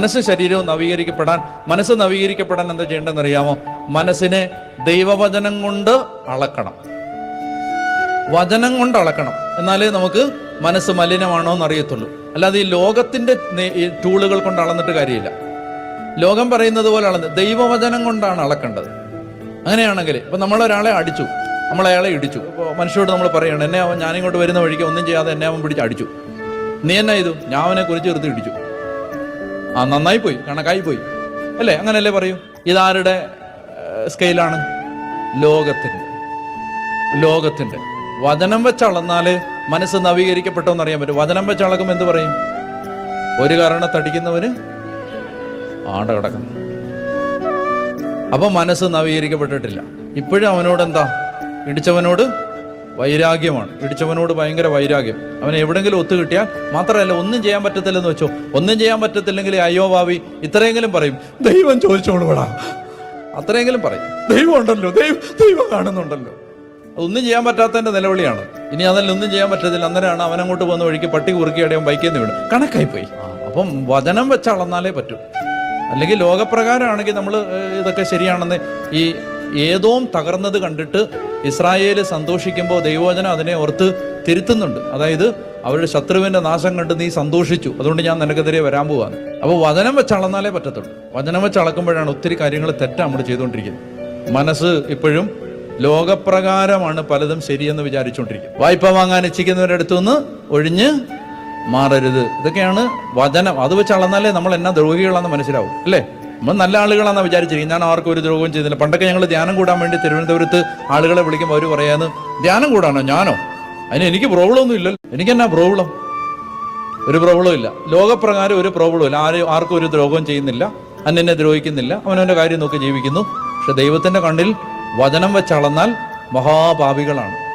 മനസ്സ് ശരീരവും നവീകരിക്കപ്പെടാൻ മനസ്സ് നവീകരിക്കപ്പെടാൻ എന്താ ചെയ്യേണ്ടതെന്ന് അറിയാമോ മനസ്സിനെ ദൈവവചനം കൊണ്ട് അളക്കണം. വചനം കൊണ്ട് അളക്കണം. എന്നാലേ നമുക്ക് മനസ്സ് മലിനമാണോ എന്ന് അറിയത്തുള്ളൂ അല്ലാതെ ഈ ലോകത്തിന്റെ ടൂളുകൾ കൊണ്ട് അളന്നിട്ട് കാര്യമില്ല. ലോകം പറയുന്നത് പോലെ അളന്ന് ദൈവവചനം കൊണ്ടാണ് അളക്കേണ്ടത്. അങ്ങനെയാണെങ്കിൽ ഇപ്പൊ നമ്മളൊരാളെ അടിച്ചു. നമ്മൾ അയാളെ ഇടിച്ചു. ഇപ്പോൾ മനുഷ്യരോട് നമ്മൾ പറയണം എന്നെ അവൻ ഞാനിങ്ങോട്ട് വരുന്ന വഴിക്ക് ഒന്നും ചെയ്യാതെ എന്നെ അവൻ പിടിച്ച് അടിച്ചു. നീ എന്നാ ചെയ്തു? ഞാൻ അവനെ കുറിച്ച് ഇടിച്ചു. ആ നന്നായി പോയി. കണക്കായി പോയി. അല്ലേ? അങ്ങനല്ലേ പറയൂ? ഇതാരുടെ സ്കെയിലാണ് ലോകത്തിന്റെ. ലോകത്തിന്റെ. വചനം വെച്ച് അളന്നാൽ മനസ്സ് നവീകരിക്കപ്പെട്ടോ എന്ന് അറിയാൻ പറ്റും. വചനം വെച്ച് അളക്കുമ്പോൾ എന്ത് പറയും? ഒരു കാരണത്തടിക്കുന്നവന് ആട കിടക്കുന്നു അപ്പൊ മനസ്സ് നവീകരിക്കപ്പെട്ടിട്ടില്ല. ഇപ്പോഴും അവനോട് എന്താ ഇടിച്ചവനോട് വൈരാഗ്യമാണ്. പിടിച്ചവനോട് ഭയങ്കര വൈരാഗ്യം. അവനെ എവിടെങ്കിലും ഒത്തു കിട്ടിയാൽ മാത്രമല്ല ഒന്നും ചെയ്യാൻ പറ്റത്തില്ലെന്ന് വെച്ചോ. ഒന്നും ചെയ്യാൻ പറ്റത്തില്ലെങ്കിൽ അയ്യോ ഭാവി ഇത്രയെങ്കിലും പറയും. ദൈവം ചോദിച്ചോളൂ വേടാ. അത്രയെങ്കിലും പറയും. ദൈവം ഉണ്ടല്ലോ. ദൈവം ദൈവം കാണുന്നുണ്ടല്ലോ. അതൊന്നും ചെയ്യാൻ പറ്റാത്തതിന്റെ നിലവിളിയാണ്. ഇനി അതല്ല ഒന്നും ചെയ്യാൻ പറ്റത്തില്ല. അന്നേരമാണ് അവൻ അങ്ങോട്ട് പോകുന്ന വഴിക്ക് പട്ടി കുറുക്കി അടയാൻ ബൈക്കിൽ നിന്ന് വീണ്. കണക്കായി പോയി. അപ്പം വചനം വെച്ച് അളന്നാലേ പറ്റൂ. അല്ലെങ്കിൽ ലോകപ്രകാരമാണെങ്കിൽ നമ്മൾ ഇതൊക്കെ ശരിയാണെന്ന് ഈ ഏതോം തകർന്നത് കണ്ടിട്ട് ഇസ്രായേൽ സന്തോഷിക്കുമ്പോൾ ദൈവവചനം അതിനെ ഓർത്ത് തിരുത്തുന്നുണ്ട്. അതായത് അവരുടെ ശത്രുവിന്റെ നാശം കണ്ട് നീ സന്തോഷിച്ചു. അതുകൊണ്ട് ഞാൻ നിനക്കെതിരെ വരാൻ പോവാന്ന് അപ്പോൾ വചനം വെച്ച് അളന്നാലേ പറ്റത്തുള്ളൂ. വചനം വെച്ച് അളക്കുമ്പോഴാണ് ഒത്തിരി കാര്യങ്ങൾ തെറ്റാ നമ്മൾ ചെയ്തുകൊണ്ടിരിക്കുന്നത് മനസ്സ് ഇപ്പോഴും ലോകപ്രകാരമാണ് പലതും ശരിയെന്ന് വിചാരിച്ചുകൊണ്ടിരിക്കും വായ്പ വാങ്ങാൻ ഇച്ഛിക്കുന്നവരുടെ അടുത്തു നിന്ന് ഒഴിഞ്ഞ് മാറരുത്. ഇതൊക്കെയാണ് വചനം. അത് വെച്ച് അളന്നാലേ നമ്മൾ എന്നാ ദ്രോഹികളാണെന്ന് മനസ്സിലാവും. അല്ലേ? നമ്മൾ നല്ല ആളുകളാണെന്ന് വിചാരിച്ചിരിക്കും ഞാൻ ആർക്കും ഒരു ദ്രോഹവും ചെയ്തില്ല. പണ്ടൊക്കെ ഞങ്ങൾ ധ്യാനം കൂടാൻ വേണ്ടി തിരുവനന്തപുരത്ത് ആളുകളെ വിളിക്കുമ്പോൾ അവർ പറയാന്ന് ധ്യാനം കൂടാനോ ഞാനോ? അതിന് എനിക്ക് പ്രോബ്ലം ഒന്നും ഇല്ലല്ലോ. എനിക്കെന്നാ പ്രോബ്ലം ഒരു പ്രോബ്ലം ഇല്ല. ലോകപ്രകാരം ഒരു പ്രോബ്ലം ഇല്ല. ആരും ആർക്കും ഒരു ദ്രോഹവും ചെയ്യുന്നില്ല. അന്യനെ ദ്രോഹിക്കുന്നില്ല. അവനവന്റെ കാര്യം നോക്കി ജീവിക്കുന്നു. പക്ഷെ ദൈവത്തിന്റെ കണ്ണിൽ വചനം വെച്ചളന്നാൽ മഹാപാപികളാണ്.